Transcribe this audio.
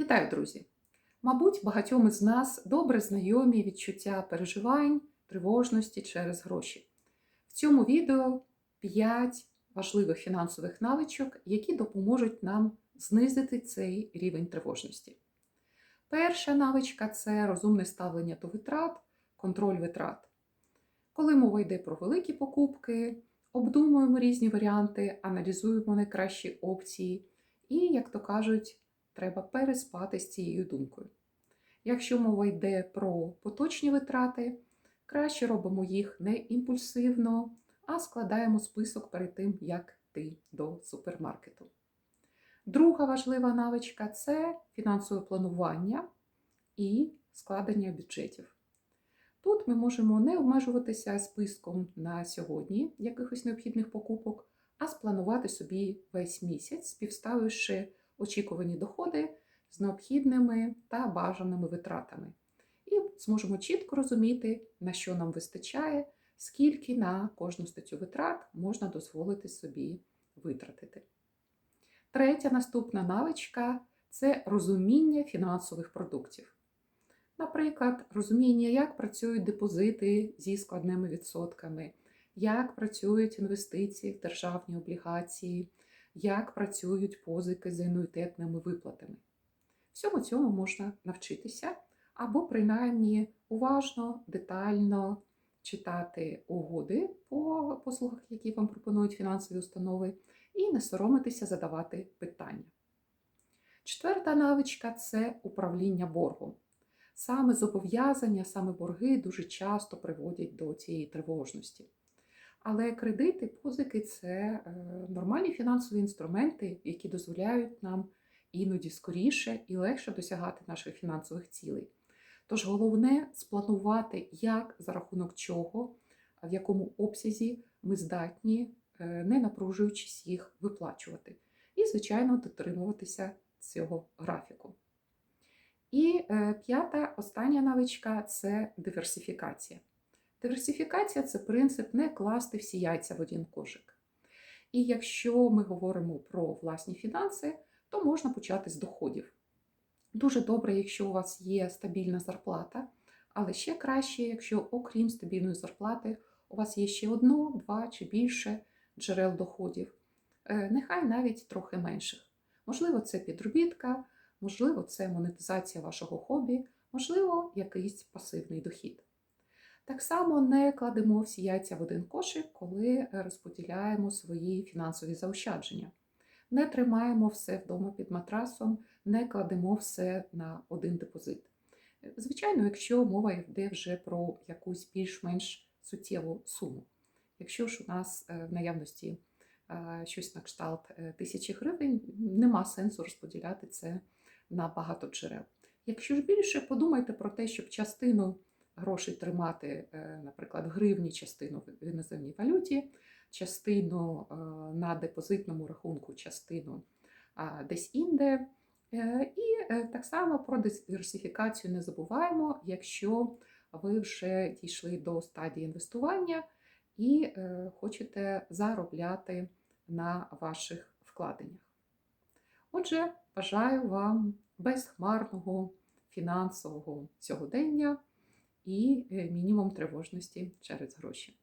Вітаю, друзі! Мабуть, багатьом із нас добре знайомі відчуття переживань, тривожності через гроші. В цьому відео 5 важливих фінансових навичок, які допоможуть нам знизити цей рівень тривожності. Перша навичка це розумне ставлення до витрат, контроль витрат. Коли мова йде про великі покупки, обдумуємо різні варіанти, аналізуємо найкращі опції і, як то кажуть, треба переспати з цією думкою. Якщо мова йде про поточні витрати, краще робимо їх не імпульсивно, а складаємо список перед тим, як йти до супермаркету. Друга важлива навичка це фінансове планування і складення бюджетів. Тут ми можемо не обмежуватися списком на сьогодні якихось необхідних покупок, а спланувати собі весь місяць, співставивши очікувані доходи з необхідними та бажаними витратами. І зможемо чітко розуміти, на що нам вистачає, скільки на кожну статтю витрат можна дозволити собі витратити. Третя наступна навичка це розуміння фінансових продуктів. Наприклад, розуміння, як працюють депозити зі складними відсотками, як працюють інвестиції в державні облігації, як працюють позики з ануїтетними виплатами. Всьому цьому можна навчитися або принаймні уважно, детально читати угоди по послугах, які вам пропонують фінансові установи, і не соромитися задавати питання. Четверта навичка це управління боргом. Саме зобов'язання, саме борги дуже часто приводять до цієї тривожності. Але кредити, позики це е, нормальні фінансові інструменти, які дозволяють нам іноді скоріше і легше досягати наших фінансових цілей. Тож головне спланувати, як за рахунок чого, в якому обсязі ми здатні, е, не напружуючись їх виплачувати. І, звичайно, дотримуватися цього графіку. І е, п'ята остання навичка це диверсифікація. Диверсифікація це принцип не класти всі яйця в один кошик. І якщо ми говоримо про власні фінанси, то можна почати з доходів. Дуже добре, якщо у вас є стабільна зарплата, але ще краще, якщо, окрім стабільної зарплати, у вас є ще одно, два чи більше джерел доходів, Е, нехай навіть трохи менших. Можливо, це підробітка, можливо, це монетизація вашого хобі, можливо, якийсь пасивний дохід. Так само не кладемо всі яйця в один кошик, коли розподіляємо свої фінансові заощадження. Не тримаємо все вдома під матрасом, не кладемо все на один депозит. Звичайно, якщо мова йде вже про якусь більш-менш суттєву суму. Якщо ж у нас е, в наявності е, щось на кшталт е, тисячі гривень, нема сенсу розподіляти це на багато джерел. Якщо ж більше, подумайте про те, щоб частину грошей тримати, наприклад, в гривні, частину в іноземній валюті, частину на депозитному рахунку, частину десь інде. І так само про диверсифікацію не забуваємо, якщо ви вже дійшли до стадії інвестування і е, хочете заробляти на ваших вкладеннях. Отже, бажаю вам безхмарного фінансового сьогодення і е, мінімум тривожності через гроші.